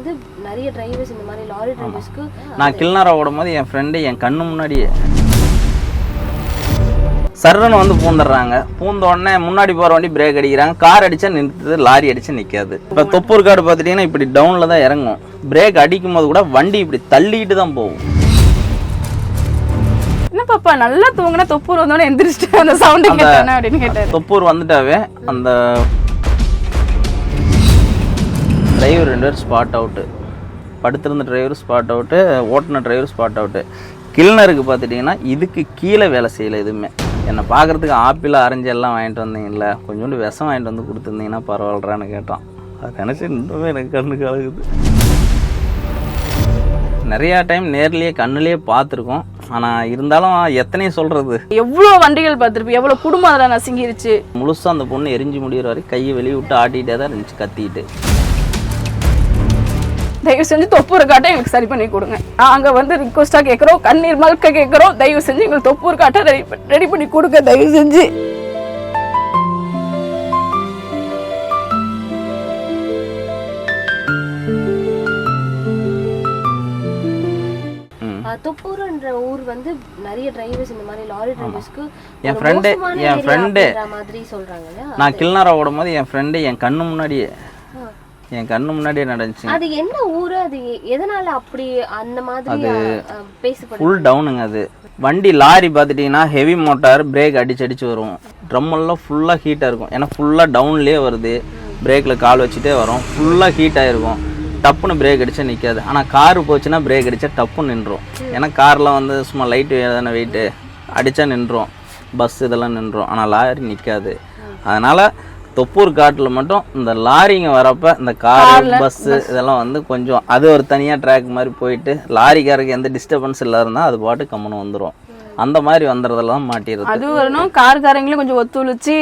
வந்து நிறைய டிரைவர்ஸ் இந்த மாதிரி லாரி டிரைவர்ஸ்க்கு நான் கில்னரா ஓடும்போது என் ஃப்ரெண்டு என் கண்ணு முன்னாடியே சர்றன்னு வந்து பூந்துடுறாங்க. பூந்த உடனே முன்னாடி போகிற வண்டி பிரேக் அடிக்கிறாங்க. கார் அடிச்சா நிறுத்துது லாரி அடிச்சா நிற்காது இப்போ தொப்பூர் காடு பார்த்துட்டிங்கன்னா இப்படி டவுனில் தான் இறங்கும். பிரேக் அடிக்கும் போது கூட வண்டி இப்படி தள்ளிட்டு தான் போகும். என்ன பாப்பா நல்லா தூங்கினா தொப்பூர் வந்தோடனே எந்திரிச்சிட்டு அந்த சவுண்ட் கேட்டானே அப்படின்னு கேட்டாரு. தொப்பூர் வந்துட்டாவே அந்த டிரைவர் ரெண்டு பேரும் ஸ்பாட் அவுட்டு படுத்திருந்த டிரைவர் ஸ்பாட் அவுட்டு ஓட்டுன டிரைவர் ஸ்பாட் அவுட்டு கில்னருக்கு பார்த்துட்டிங்கன்னா இதுக்கு கீழே வேலை செய்யலை எதுவுமே. என்னை பார்க்குறதுக்கு ஆப்பிள் ஆரஞ்சு எல்லாம் வாங்கிட்டு வந்தீங்கல்ல கொஞ்சோண்டு விஷம் வாங்கிட்டு வந்து கொடுத்துருந்தீங்கன்னா பரவாயில்லறான்னு கேட்டான். அது நினச்சி இன்னுமே எனக்கு கண்ணு கலகுது நிறையா டைம் நேர்லேயே கண்ணுலேயே பார்த்துருக்கோம். ஆனால் இருந்தாலும் எத்தனையும் சொல்கிறது எவ்வளவு வண்டிகள் பார்த்திருப்பி எவ்வளவு குடும்பம் அதில் நசுங்கிருச்சு. முழுசாக அந்த பொண்ணு எரிஞ்சு முடிகிற வரைக்கும் கையை வெளியே விட்டு ஆட்டிகிட்டே தான் இருந்துச்சு கத்திக்கிட்டு. தயவு செஞ்சு தொப்பூரை காட்ட எங்களுக்கு சரி பண்ணி கொடுங்க நாங்க வந்து ரிக்வஸ்டா கேட்குறோம் கண்ணீர் மல்க கேட்குறோம் தயவு செஞ்சு எங்களுக்கு தொப்பூர் காட்ட ரெடி ரெடி பண்ணி கொடுங்க தயவு செஞ்சு. தொப்பூர்ன்ற ஊர் வந்து நிறைய டிரைவர்ஸ் இந்த மாதிரி லாரி டிரைவர்ஸ்க்கு என் friend- என் friend- மாதிரி சொல்றாங்க நான் கில்னரா ஓடும்போது என் ஃப்ரெண்டு என் கண்ணு முன்னாடியே. என் கண்ணு முன்னாடியே நடந்துச்சு. அது என்ன ஊரு? அது எதனால அப்படி அந்த மாதிரி அஹ், பேசப்படுது? ஃபுல் டவுனுங்க அது. வண்டி லாரி பார்த்துட்டிங்கன்னா ஹெவி மோட்டார் பிரேக் அடிச்சு அடிச்சு வரும். ட்ரம் எல்லாம் ஃபுல்லாக ஹீட்டாக இருக்கும். ஏன்னா ஃபுல்லாக டவுன்லேயே வருது. பிரேக்கில் கால் வச்சுட்டே வரும். ஃபுல்லாக ஹீட் ஆகிருக்கும் டப்புன்னு பிரேக் அடிச்சா நிற்காது ஆனால் கார் போச்சுன்னா பிரேக் அடிச்சா டப்புன்னு நின்றும் ஏன்னா காரில் வந்து சும்மா லைட்டு தானே வெயிட்டு அடித்தா நின்றும் பஸ் இதெல்லாம் நின்றும் ஆனால் லாரி நிற்காது அதனால் தொப்பூர் காட்டில் மட்டும் இந்த லாரிங்க வரப்ப இந்த கார் பஸ்ஸு இதெல்லாம் வந்து கொஞ்சம் அது ஒரு தனியாக ட்ராக் மாதிரி போயிட்டு லாரிக்காரருக்கு எந்த டிஸ்டர்பன்ஸ் இல்லாத இருந்தால் அது பாட்டு கம்முன்னு வந்துடும் அந்த மாதிரி வந்துடுறதெல்லாம் மாட்டிடுது அது வரணும். கார்காரங்களும் கொஞ்சம் ஒத்துழைச்சு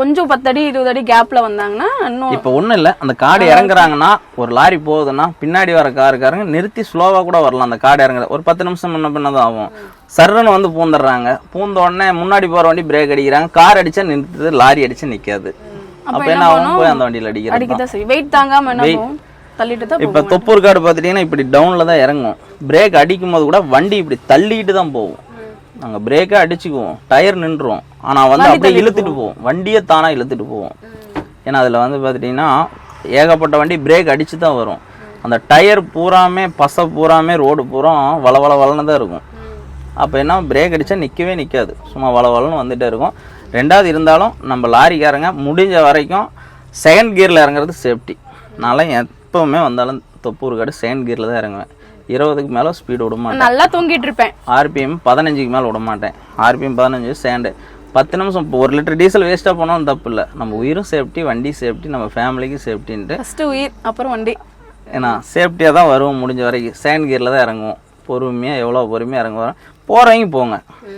கொஞ்சம் பத்தடி இருபது அடி கேப்ல வந்தாங்கன்னா இன்னும் இப்போ ஒன்றும் இல்லை. அந்த காடு இறங்குறாங்கன்னா ஒரு லாரி போகுதுன்னா பின்னாடி வர காருக்காரங்க நிறுத்தி ஸ்லோவாக கூட வரலாம். அந்த காடு இறங்குற ஒரு பத்து நிமிஷம் முன்ன பின்ன தான் ஆகும். சர்றன்னு வந்து பூந்துடுறாங்க. பூந்த உடனே முன்னாடி போகிற வண்டி பிரேக் அடிக்கிறாங்க. கார் அடிச்சா நிறுத்துது லாரி அடிச்சா நிற்காது அப்போ என்ன ஆகும்? போய் அந்த வண்டியில் அடிக்கிறது தான். அடிக்கதான் செய்யும். வெயிட் தாங்காம என்ன தள்ளிட்டு தான் இப்போ தொப்பூர் காடு பார்த்துட்டிங்கன்னா இப்படி டவுனில் தான் இறங்கும். பிரேக் அடிக்கும் போது கூட வண்டி இப்படி தள்ளிட்டு தான் போகும். நாங்கள் பிரேக்கை அடிச்சுக்குவோம். டயர் நின்றுவோம் ஆனால் வந்து அப்படியே இழுத்துட்டு போவோம் வண்டியே தானாக இழுத்துட்டு போவோம் ஏன்னா அதில் வந்து பார்த்துட்டிங்கன்னா ஏகப்பட்ட வண்டி பிரேக் அடிச்சு தான் வரும். அந்த டயர் பூராமே பசை பூராமே ரோடு பூரா வள வள வளன்னு தான் இருக்கும். அப்போ என்ன? பிரேக் அடித்தா நிற்கவே நிற்காது சும்மா வள வளன்னு வந்துட்டே இருக்கும். ரெண்டாவது இருந்தாலும் நம்ம லாரிக்காரங்க முடிஞ்ச வரைக்கும் செகண்ட் கியரில் இறங்குறது சேஃப்டி நான்லாம் எப்பவுமே வந்தாலும் தொப்பூர் காடு செகண்ட் கியரில் தான் இறங்குவேன். இருபதுக்கு மேலே ஸ்பீடு விட மாட்டேன். நல்லா தூங்கிட்டு இருப்பேன். ஆர்பிஎம் பதினஞ்சுக்கு மேலே விட மாட்டேன். ஆர்பிஎம் பதினஞ்சு சேண்டு பத்து நிமிஷம் இப்போ ஒரு லிட்டர் டீசல் வேஸ்ட்டாக போனாலும் தப்பு இல்லை. நம்ம உயிரும் சேஃப்டி வண்டி சேஃப்டி நம்ம ஃபேமிலிக்கு சேஃப்டின்ட்டு ஃபர்ஸ்ட் உயிர் அப்புறம் வண்டி. ஏன்னா சேஃப்டியாக தான் வருவோம் முடிஞ்ச வரைக்கும். செகண்ட் கியரில் தான் இறங்குவோம். பொறுமையாக எவ்வளோ பொறுமையாக இறங்குவோம். போகிறவங்க போங்க.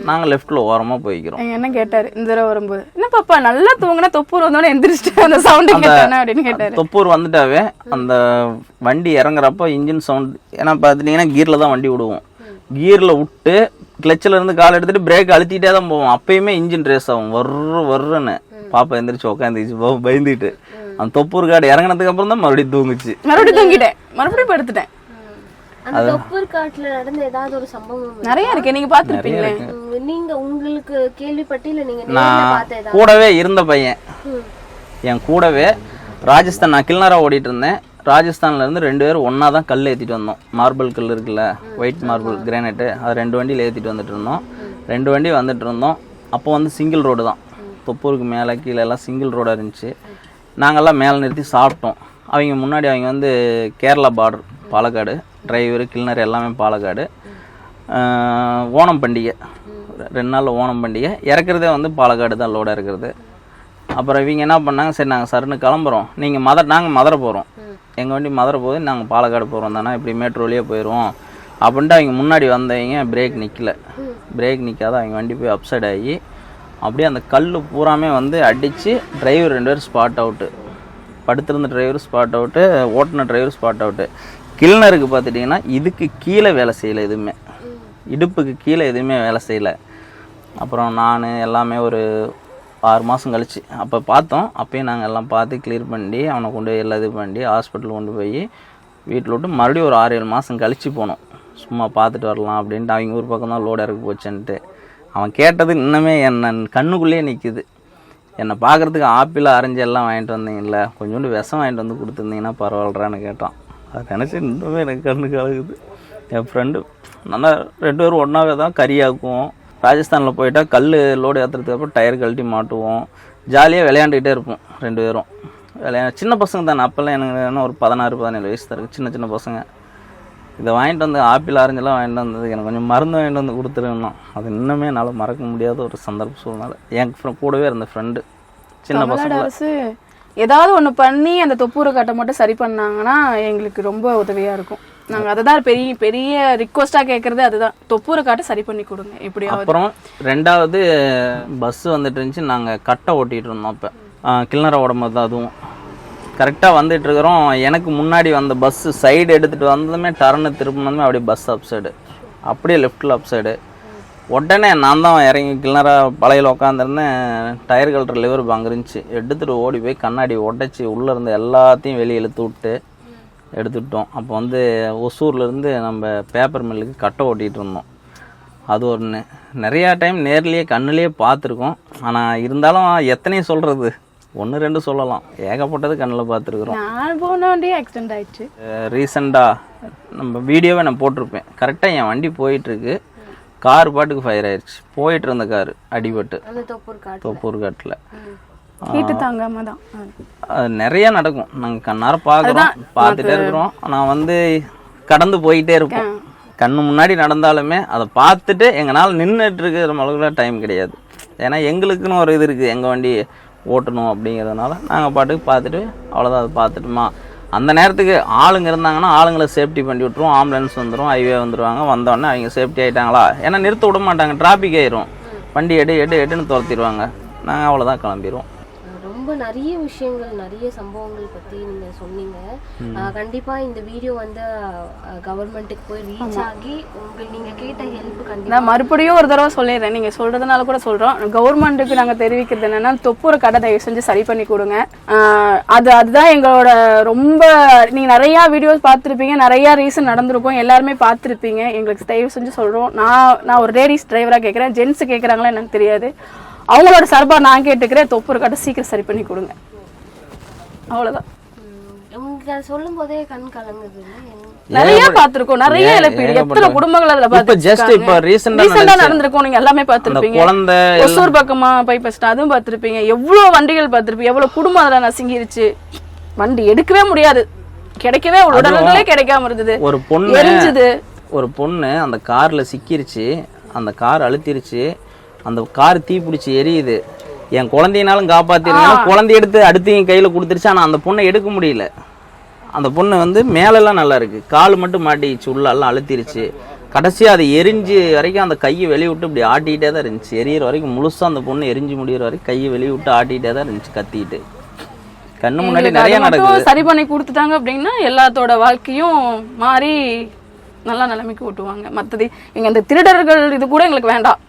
நாங்கள் லெஃப்ட்டில் ஓரமாக போய்க்கிறோம். என்ன கேட்டாரு இந்த தடவை வரும்போது என்ன பாப்பா நல்லா தூங்கினா தொப்பூர் வந்தோடனே எந்திரிச்சிட்டு அந்த சவுண்ட் கேட்டானே? அப்படின்னு கேட்டாரு. தொப்பூர் வந்துட்டாவே அந்த வண்டி இறங்குறப்போ இன்ஜின் சவுண்ட் ஏன்னா பார்த்துட்டிங்கன்னா கீரில் தான் வண்டி விடுவோம். கியரில் விட்டு கிளச்சில் இருந்து கால் எடுத்துட்டு பிரேக் அழுத்திட்டே தான் போவோம். அப்பயுமே இன்ஜின் ரேஸ் ஆகும். வர்ற வர்றன்னு பாப்பா எந்திரிச்சு உட்காந்துச்சு பயந்துட்டு. அந்த தொப்பூர் காடு இறங்குனதுக்கு அப்புறம் தான் மறுபடியும் தூங்குச்சு. மறுபடியும் தூங்கிட்டேன். மறுபடியும் படுத்துட்டேன். நிறைய இருக்கு நீங்க பாத்துருப்பீங்களே நீங்க உங்களுக்கு கேள்விப்பட்டு இல்ல நீங்க நான் கூடவே இருந்த பையன். என் கூடவே ராஜஸ்தான் நான் கில்னரா ஓடிட்டு இருந்தேன் ராஜஸ்தான்ல இருந்து ரெண்டு பேரும் ஒன்றா தான் கல் ஏற்றிட்டு வந்தோம். மார்பிள் கல் இருக்குல்ல ஒயிட் மார்பிள் கிரானைட்டு அது ரெண்டு வண்டியில் ஏற்றிட்டு வந்துட்டு இருந்தோம். ரெண்டு வண்டி வந்துட்டு இருந்தோம். அப்போ வந்து சிங்கிள் ரோடு தான். தொப்பூருக்கு மேலே கீழே எல்லாம் சிங்கிள் ரோடாக இருந்துச்சு. நாங்கள்லாம் மேலே நிறுத்தி சாப்பிட்டோம். அவங்க முன்னாடி அவங்க வந்து Kerala border Palakkad. Driver cleaner எல்லாமே பாலக்காடு. ஓணம் பண்டிகை. ரெண்டு நாள் ஓணம் பண்டிகை. இறக்குறதே வந்து பாலக்காடு தான் லோடாக இருக்கிறது. அப்புறம் இவங்க என்ன பண்ணாங்க? சரி நாங்கள் சருன்னு கிளம்புறோம். நீங்கள் மதர் நாங்கள் மதுரை போகிறோம் எங்கள் வண்டி மதுரை போது நாங்கள் பாலக்காடு போகிறோம் தானே. இப்படி மேட்ரோலேயே போயிடுவோம் அப்படின்ட்டு அவங்க முன்னாடி வந்தவங்க பிரேக் நிற்கல பிரேக் நிற்காத அவங்க வண்டி போய் அப்சைட் ஆகி அப்படியே அந்த கல் பூராமே வந்து அடித்து டிரைவர் ரெண்டு பேரும் ஸ்பாட் அவுட்டு படுத்திருந்த டிரைவர் ஸ்பாட் அவுட்டு ஓட்டின டிரைவர் ஸ்பாட் அவுட்டு கிளினருக்கு பார்த்துட்டிங்கன்னா இதுக்கு கீழே வேலை செய்யலை எதுவுமே. இடுப்புக்கு கீழே எதுவுமே வேலை செய்யலை. அப்புறம் நான் எல்லாமே ஒரு ஆறு மாதம் கழிச்சு. அப்போ பார்த்தோம் அப்போயும் நாங்கள் எல்லாம் பார்த்து கிளியர் பண்ணி அவனை கொண்டு போய் எல்லாம் இது பண்ணி ஹாஸ்பிட்டல் கொண்டு போய் வீட்டில் விட்டு மறுபடியும் ஒரு ஆறு ஏழு மாதம் கழித்து போனோம். சும்மா பார்த்துட்டு வரலாம் அப்படின்ட்டு அவங்க ஊர் பக்கம் தான் லோடு இறக்கு போச்சுன்ட்டு. அவன் கேட்டது இன்னுமே என்ன கண்ணுக்குள்ளேயே நிற்குது என்னை பார்க்குறதுக்கு ஆப்பிள் ஆரஞ்சு எல்லாம் வாங்கிட்டு வந்தீங்கல்ல கொஞ்சோண்டு விஷம் வாங்கிட்டு வந்து கொடுத்துருந்தீங்கன்னா பரவாயில்லறான்னு கேட்டான். அதை நினச்சி இன்னுமே எனக்கு கண்ணு கலகுது என் ஃப்ரெண்டு நல்லா ரெண்டு பேரும் ஒன்றாவே தான் கறியாக்குவோம் ராஜஸ்தானில் போயிட்டா கல் லோடு ஏற்றுறதுக்கு அப்புறம் டயர் கழட்டி மாட்டுவோம். ஜாலியாக விளையாண்டுக்கிட்டே இருப்போம் ரெண்டு பேரும். விளையா சின்ன பசங்க தானே அப்போல்லாம் எனக்கு என்ன ஒரு பதினாறு பதினேழு வயசு தான் இருக்குது சின்ன சின்ன பசங்க. இதை வாங்கிட்டு வந்து ஆப்பிள் ஆரஞ்செல்லாம் வாங்கிட்டு வந்தது எனக்கு கொஞ்சம் மருந்து வாங்கிட்டு வந்து கொடுத்துருந்தோம் அது இன்னுமே என்னால் மறக்க முடியாத ஒரு சந்தர்ப்ப சூழ்நிலை. என் friend கூடவே இருந்த ஃப்ரெண்டு சின்ன பசங்க ஏதாவது ஒன்று பண்ணி அந்த தொப்பூரை கட்டை மட்டும் சரி பண்ணாங்கன்னா எங்களுக்கு ரொம்ப உதவியாக இருக்கும். நாங்கள் அதை தான் பெரிய பெரிய ரிக்வஸ்டா கேட்குறது அதுதான். தொப்பூரை காட்டை சரி பண்ணி கொடுங்க இப்படி அப்புறம் ரெண்டாவது பஸ் வந்துட்டு இருந்துச்சு நாங்கள் கட்டை ஓட்டிகிட்டு இருந்தோம் அப்போ கிளற ஓடும்போது தான் அதுவும். கரெக்டாக வந்துட்டு இருக்கிறோம். எனக்கு முன்னாடி வந்த பஸ்ஸு சைடு எடுத்துகிட்டு வந்ததுமே டர்னு திரும்பினதுமே அப்படியே பஸ் அப் சைடு அப்படியே லெஃப்ட்டில் அப் சைடு உடனே நான் தான் இறங்கி கிளற பழையில உட்காந்துருந்தேன் டயர் கழட்டுற லிவர் இருந்துச்சு. எடுத்துகிட்டு ஓடி போய் கண்ணாடி உடைச்சி உள்ளே இருந்த எல்லாத்தையும் வெளியே இழுத்து விட்டு எடுத்துட்டோம். அப்போ வந்து ஒசூர்லேருந்து நம்ம பேப்பர் மில்லுக்கு கட்டை ஓட்டிகிட்டு இருந்தோம். அது ஒன்று நிறையா டைம் நேர்லேயே கண்ணுலேயே பார்த்துருக்கோம். ஆனால் இருந்தாலும் எத்தனையும் சொல்கிறது ஒன்று ரெண்டு சொல்லலாம். ஏகப்பட்டது கண்ணில் பார்த்துருக்குறோம். நான் ஆக்சிடென்ட் ஆயிடுச்சு. ரீசெண்டாக நம்ம வீடியோவே நான் போட்டிருப்பேன். கரெக்டாக என் வண்டி போயிட்டுருக்கு கார் பாட்டுக்கு ஃபயர் ஆயிடுச்சு போயிட்டு இருந்த கார் அடிபட்டு. தொப்பூர் காட்டு தொப்பூர் காட்டில். ஹீட்டு தாங்காம தான். அது நிறைய நடக்கும். நாங்கள் கண்ணார பார்க்குறோம் பார்த்துட்டே இருக்கிறோம். ஆனால் வந்து கடந்து போயிட்டே இருப்போம். கண்ணு முன்னாடி நடந்தாலுமே அதை பார்த்துட்டு எங்களால் நின்றுட்டு இருக்கிற அளவுக்கு டைம் கிடையாது. ஏன்னா எங்களுக்குன்னு ஒரு இது இருக்குது எங்கள் வண்டி ஓட்டணும் அப்படிங்கிறதுனால நாங்கள் பாட்டுக்கு பார்த்துட்டு அவ்வளோதான் அதை பார்த்துட்டுமா? அந்த நேரத்துக்கு ஆளுங்க இருந்தாங்கன்னா ஆளுங்களை சேஃப்டி பண்ணி விட்ருவோம் ஆம்புலன்ஸ் வந்துடும் ஹைவே வந்துடுவாங்க வந்தோடனே அவங்க சேஃப்டி ஆகிட்டாங்களா ஏன்னா நிறுத்த விட மாட்டாங்க டிராஃபிக் ஆயிரும். வண்டி எடு எடு எடுன்னு துரத்திடுவாங்க. நாங்கள் அவ்வளோதான் கிளம்பிடுவோம் ரொம்ப நிறைய விஷயங்கள் நிறைய சம்பவங்கள் பத்தி நீங்க சொன்னீங்க. ஆஹ் கண்டிப்பா இந்த வீடியோ வந்து கவர்மெண்ட்டுக்கு போய் ரீச் ஆகி உங்க நீங்க கேட்ட ஹெல்ப் கண்டிப்பா நான் மறுபடியும் ஒரு தடவை சொல்லிடுறேன். நீங்க சொல்றதுனால கூட சொல்றோம். கவர்மெண்ட்டுக்கு நாங்க தெரிவிக்கிறது என்னன்னா தொப்பூரை கடை தயவு செஞ்சு சரி பண்ணி கொடுங்க. அது அதுதான் எங்களோட ரொம்ப நீங்க நிறைய வீடியோஸ் பார்த்துருப்பீங்க. நிறைய ரீசன் நடந்திருக்கும். எல்லாருமே பார்த்துருப்பீங்க. எங்களுக்கு தயவு செஞ்சு சொல்றோம். நான் நான் ஒரு லேடிஸ் டிரைவரா கேட்குறேன். ஜென்ஸ் கேட்குறாங்களா எனக்கு தெரியாது. அவங்களோட சார்பா நான் கேட்டுக்கிறேன். தொப்பூரை கடை சீக்கிரம் சரி பண்ணி கொடுங்க. உங்களுக்கு அது சொல்லும் போதே கண் கலங்குது? நிறைய பார்த்திருக்கோம். நிறைய இழப்பீடு எத்தனை குடும்பங்கள் அதுல நடந்துச்சு. நடந்திருக்கும். நீங்க எல்லாமே குழந்தை ஒசூர் பக்கமா பைபஸ்ட் அதுவும் பார்த்திருப்பீங்க. எவ்வளவு வண்டிகள் பார்த்திருப்பீங்க. எவ்வளவு குடும்பம் அதுல நசுங்கிருச்சு. வண்டி எடுக்கவே முடியாது. கிடைக்கவே உடனே கிடைக்காம இருந்தது. ஒரு பொண்ணு எரிஞ்சுது. ஒரு பொண்ணு அந்த கார்ல சிக்கிருச்சு. அந்த கார் அழுத்திருச்சு. அந்த கார் தீ பிடிச்சி எரியுது. என் குழந்தையினாலும் காப்பாத்திருந்தாலும் குழந்தை எடுத்து அடுத்து என் கையில கொடுத்துருச்சு. ஆனா அந்த பொண்ணை எடுக்க முடியல. அந்த பொண்ணு வந்து மேலெல்லாம் நல்லா இருக்கு. கால் மட்டும் மாட்டிச்சு உள்ள எல்லாம் அழுத்திருச்சு. கடைசியா அது எரிஞ்சு வரைக்கும் அந்த கையை வெளிய விட்டு இப்படி ஆட்டிக்கிட்டே தான் இருந்துச்சு. எரியற வரைக்கும் முழுசா அந்த பொண்ணு எரிஞ்சு முடியிற வரைக்கும் கையை வெளிய விட்டு ஆட்டிக்கிட்டே தான் இருந்துச்சு கத்திக்கிட்டு கண்ணு முன்னாடி நிறைய நடக்குது. சரி பண்ணி கொடுத்துட்டாங்க அப்படின்னா எல்லாத்தோட வாழ்க்கையும் மாறி நல்ல நிலைமைக்கு ஓட்டுவாங்க மத்தது எங்க அந்த திருடர்கள் இது கூட எங்களுக்கு வேண்டாம்.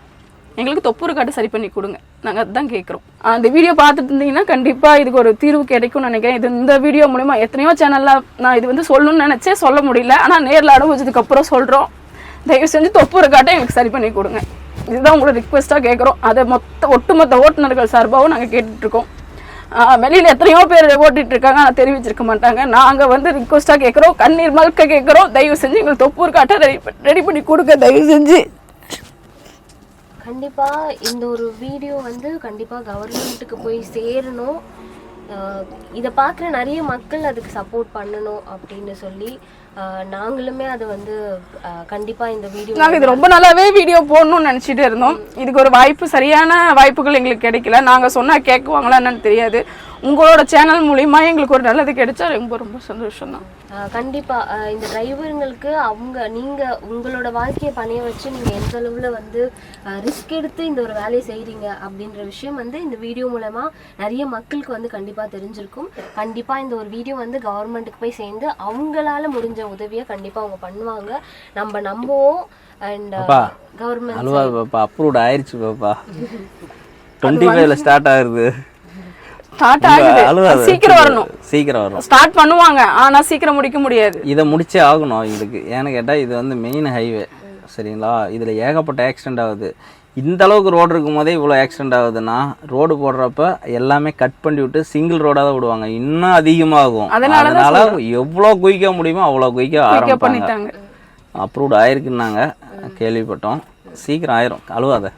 எங்களுக்கு தொப்புரு காட்டு சரி பண்ணி கொடுங்க. நாங்கள் அதுதான் கேட்குறோம் அந்த வீடியோ பார்த்துட்டு இருந்தீங்கன்னா கண்டிப்பாக இதுக்கு ஒரு தீர்வு கிடைக்கும்னு நினைக்கிறேன். இது இந்த வீடியோ மூலிமா எத்தனையோ சேனலில் நான் இது வந்து சொல்லணும்னு நினச்சே சொல்ல முடியல. ஆனால் நேரில் அனுபவிச்சதுக்கு அப்புறம் சொல்கிறோம் தயவு செஞ்சு தொப்புரு காட்டை எங்களுக்கு சரி பண்ணி கொடுங்க. இதுதான் உங்களோட ரிக்வெஸ்ட்டாக கேட்குறோம் அதை மொத்த ஒட்டுமொத்த ஓட்டுநர்கள் சார்பாகவும் நாங்கள் கேட்டுட்ருக்கோம். வெளியில் எத்தனையோ பேர் ஓட்டிகிட்டு இருக்காங்க ஆனால் தெரிவிச்சிருக்க மாட்டாங்க. நாங்கள் வந்து ரிக்வெஸ்ட்டாக கேட்குறோம் கண்ணீர் மல்க கேட்குறோம் தயவு செஞ்சு எங்களுக்கு தொப்பூர் காட்டை ரெடி ரெடி பண்ணி கொடுங்க. தயவு செஞ்சு. கண்டிப்பா இந்த ஒரு வீடியோ வந்து கண்டிப்பா கவர்மெண்ட்டுக்கு போய் சேரணும். ஆஹ் இதை பார்க்குற நிறைய மக்கள் அதுக்கு சப்போர்ட் பண்ணணும் அப்படின்னு சொல்லி நாங்களுமே அது வந்து கண்டிப்பாக கண்டிப்பா இந்த வீடியோ நாங்கள் இது ரொம்ப நல்லாவே வீடியோ போடணும்னு நினைச்சிட்டு இருந்தோம். இதுக்கு ஒரு வாய்ப்பு சரியான வாய்ப்புகள் எங்களுக்கு கிடைக்கல. நாங்க சொன்னா கேட்குவாங்களா என்னன்னு தெரியாது. உங்களோட சேனல் மூலியமா எங்களுக்கு ஒரு நல்லது கிடைச்சா ரொம்ப ரொம்ப சந்தோஷம் தான் கண்டிப்பா. இந்த டிரைவருங்களுக்கு அவங்க நீங்க உங்களோட வாழ்க்கையை பணைய வச்சு நீங்க எந்த அளவுல வந்து ரிஸ்க் எடுத்து இந்த ஒரு வேலையை செய்றீங்க அப்படின்ற விஷயம் வந்து இந்த வீடியோ மூலமா நிறைய மக்களுக்கு வந்து கண்டிப்பா தெரிஞ்சிருக்கும். கண்டிப்பா இந்த ஒரு வீடியோ வந்து கவர்மெண்ட்டுக்கு போய் சேர்ந்து அவங்களால முடிஞ்ச உதவியை கண்டிப்பா அவங்க பண்ணுவாங்க. நம்ம நம்புவோம் அண்ட் கவர்மெண்ட் அப்ரூவ்ட் ஆயிருச்சு பாப்பா. டுவெண்ட்டி ஃபைவ்ல ஸ்டார்ட் ஆகுது. ஸ்டார்ட் ஆகுது. சீக்கிரம் வரணும். சீக்கிரம் வரும் ஸ்டார்ட் பண்ணுவாங்க. ஆனா சீக்கிரம் முடிக்க முடியாது. இதை முடிச்சே ஆகணும் இதுக்கு. ஏன்னு கேட்டால் இது வந்து மெயின் ஹைவே சரிங்களா? இதில் ஏகப்பட்ட ஆக்சிடென்ட் ஆகுது. இந்த அளவுக்கு ரோடு இருக்கும் போதே இவ்வளோ ஆக்சிடென்ட் ஆகுதுன்னா ரோடு போடுறப்ப எல்லாமே கட் பண்ணி விட்டு சிங்கிள் ரோடாக தான் விடுவாங்க. இன்னும் அதிகமாகும். அதனால தான் அதனால எவ்வளோ குயிக்க முடியுமோ அவ்வளோ குயிக்க ஆரம்பிப்பாங்க. அப்ரூவ்ட் ஆயிருக்குன்னாங்க. கேள்விப்பட்டோம். சீக்கிரம் ஆயிரும். அழுவாத.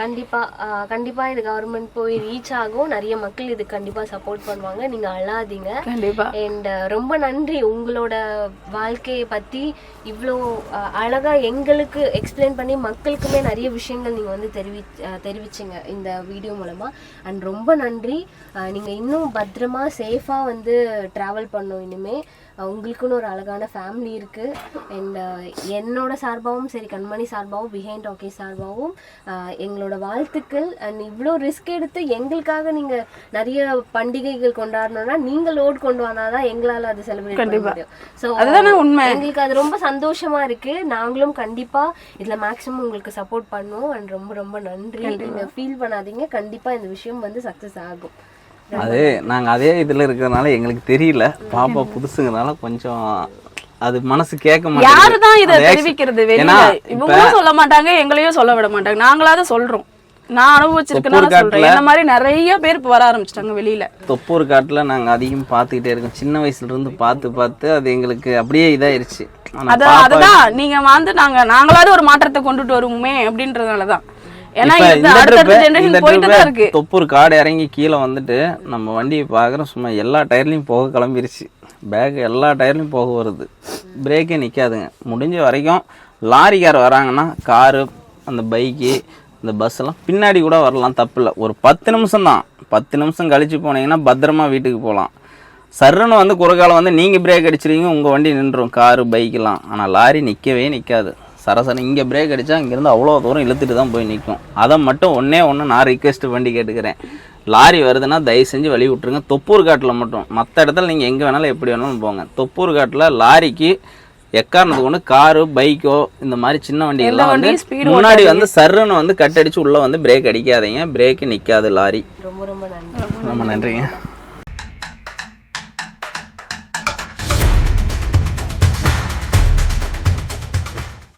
கண்டிப்பா ஆஹ் கண்டிப்பா இது கவர்மெண்ட் போய் ரீச் ஆகும். நிறைய மக்கள் இது கண்டிப்பா சப்போர்ட் பண்ணுவாங்க. நீங்க அழாதீங்க. கண்டிப்பா. அண்ட் ரொம்ப நன்றி உங்களோட வாழ்க்கையை பத்தி. இவ்வளோ அழகா எங்களுக்கு எக்ஸ்பிளைன் பண்ணி மக்களுக்குமே நிறைய விஷயங்கள் நீங்க வந்து தெரிவி தெரிவிச்சீங்க இந்த வீடியோ மூலமா. அண்ட் ரொம்ப நன்றி. அஹ், நீங்க இன்னும் பத்திரமா சேஃபா வந்து டிராவல் பண்ணும் இனிமே. அஹ், உங்களுக்குன்னு ஒரு அழகான ஃபேமிலி இருக்கு. அண்ட் என்னோட சார்பாகவும் சரி கண்மணி சார்பாகவும் பிஹைண்ட் ஓகே சார்பாகவும் எங்களோட வாழ்த்துக்கள். அண்ட் இவ்வளோ ரிஸ்க் எடுத்து எங்களுக்காக நீங்க நிறைய பண்டிகைகள் கொண்டாடணும்னா நீங்க லோட் கொண்டு வந்தாதான் எங்களால அது செலிப்ரேட் பண்ண முடியும். ஸோ எங்களுக்கு அது ரொம்ப சந்தோஷமா இருக்கு. நாங்களும் கண்டிப்பா இதுல மேக்ஸிமம் உங்களுக்கு சப்போர்ட் பண்ணுவோம். அண்ட் ரொம்ப ரொம்ப நன்றி. நீங்க ஃபீல் பண்ணாதீங்க. கண்டிப்பா இந்த விஷயம் வந்து சக்சஸ் ஆகும். அது நாங்கள் அதே இதில் இருக்கிறதுனால எங்களுக்கு தெரியல. பாப்பா புதுசுங்கிறதுனால கொஞ்சம் அது மனசு கேட்க யாருதான் இத அது acc- தெரிவிக்கிறது வெளியில? இவங்களும் சொல்ல மாட்டாங்க எங்களையும் சொல்ல விட மாட்டாங்க. நாங்களாவது சொல்றோம். நான் அனுபவிச்சிருக்கேன் சொல்றேன். என்ன மாதிரி நிறைய பேர் இப்ப வர ஆரம்பிச்சிட்டாங்க வெளியில. தொப்பூர் காட்டில் நாங்கள் அதிகம் பார்த்துக்கிட்டே இருக்கோம். சின்ன வயசுல இருந்து பார்த்து பார்த்து அது எங்களுக்கு அப்படியே இதாயிருச்சு. ஆனா அத பாப்பா அதுதான். நீங்க வந்து நாங்க நாங்களாவது ஒரு மாற்றத்தை கொண்டுட்டு வருவோமே அப்படின்றதுனாலதான். ஏன்னா தொப்பூர் காடு இறங்கி கீழே வந்துட்டு நம்ம வண்டியை பார்க்குறோம் சும்மா எல்லா டயர்லையும் போக கிளம்பிருச்சு. பேக் எல்லா டயர்லையும் போக வருது. பிரேக்கே நிற்காதுங்க முடிஞ்ச வரைக்கும் லாரிக்கார் வராங்கன்னா காரு அந்த பைக்கு இந்த பஸ் எல்லாம் பின்னாடி கூட வரலாம் தப்பில்லை ஒரு பத்து நிமிஷம் தான். பத்து நிமிஷம் கழிச்சு போனீங்கன்னா பத்திரமா வீட்டுக்கு போகலாம். சர்ருன்னு வந்து குறுக்கால வந்து நீங்கள் பிரேக் அடிச்சிருவீங்க உங்கள் வண்டி நின்றும் காரு பைக்கெலாம் ஆனால் லாரி நிற்கவே நிற்காது சரசரம் இங்கே பிரேக் அடித்தா இங்கேருந்து அவ்வளோ தூரம் இழுத்துட்டு தான் போய் நிற்கும் அதை மட்டும் ஒன்றே ஒன்று நான் ரிக்வெஸ்ட் பண்ணி கேட்டுக்கிறேன். லாரி வருதுன்னா தயவு செஞ்சு வழி விட்டுருங்க. தொப்பூர் காட்டில் மட்டும். மற்ற இடத்துல நீங்கள் எங்கே வேணாலும் எப்படி வேணாலும் போங்க. தொப்பூர் காட்டில் லாரிக்கு எக்காரணத்துக்கு கொண்டு காரு பைக்கோ இந்த மாதிரி சின்ன வண்டிகள்லாம் வந்து வண்டியும் speed முன்னாடி வந்து சர்ருன்னு வந்து கட் அடிச்சு உள்ளே வந்து பிரேக் அடிக்காதீங்க. பிரேக்கு நிற்காது லாரி. ரொம்ப ரொம்ப நன்றி. ரொம்ப நன்றிங்க.